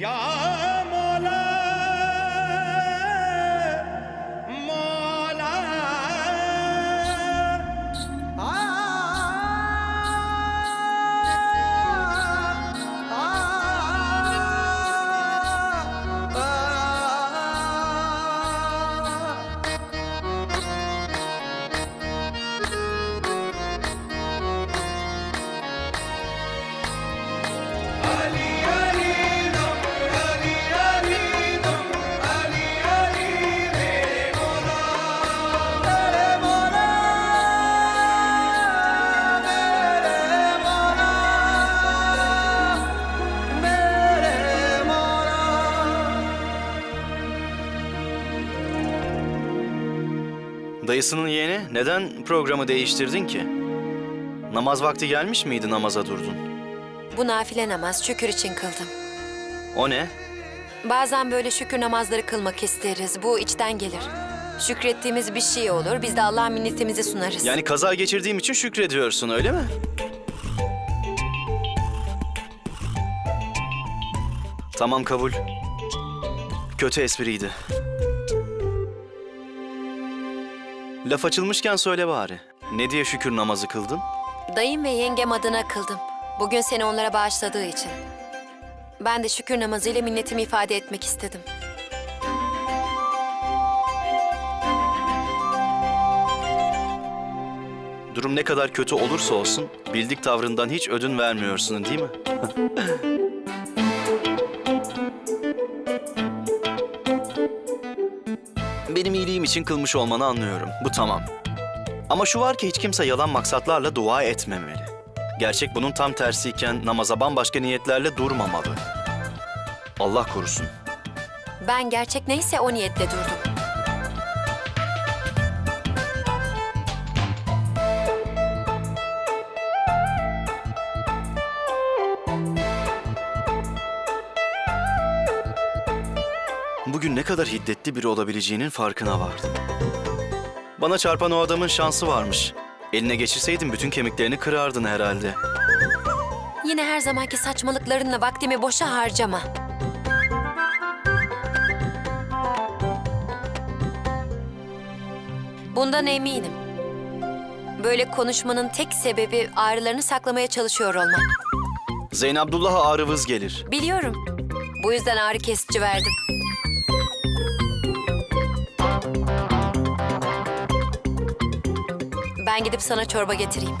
呀 Dayısının yeğeni neden programı değiştirdin ki? Namaz vakti gelmiş miydi namaza durdun? Bu nafile namaz şükür için kıldım. O ne? Bazen böyle şükür namazları kılmak isteriz. Bu içten gelir. Şükrettiğimiz bir şey olur. Biz de Allah'a minnetimizi sunarız. Yani kaza geçirdiğim için şükrediyorsun öyle mi? Tamam kabul. Kötü espriydi. Laf açılmışken söyle bari. Ne diye şükür namazı kıldın? Dayım ve yengem adına kıldım. Bugün seni onlara bağışladığı için. Ben de şükür namazıyla minnetimi ifade etmek istedim. Durum ne kadar kötü olursa olsun bildik tavrından hiç ödün vermiyorsun değil mi? Benim iyiliğim için kılmış olmanı anlıyorum. Bu tamam. Ama şu var ki hiç kimse yalan maksatlarla dua etmemeli. Gerçek bunun tam tersiyken namaza bambaşka niyetlerle durmamalı. Allah korusun. Ben gerçek neyse o niyetle durdum. Bugün ne kadar hiddetli biri olabileceğinin farkına vardım. Bana çarpan o adamın şansı varmış. Eline geçirseydin bütün kemiklerini kırardın herhalde. Yine her zamanki saçmalıklarınla vaktimi boşa harcama. Bundan eminim. Böyle konuşmanın tek sebebi ağrılarını saklamaya çalışıyor olman. Zeyn Abdullah'a ağrı vız gelir. Biliyorum. Bu yüzden ağrı kesici verdim. Ben gidip sana çorba getireyim.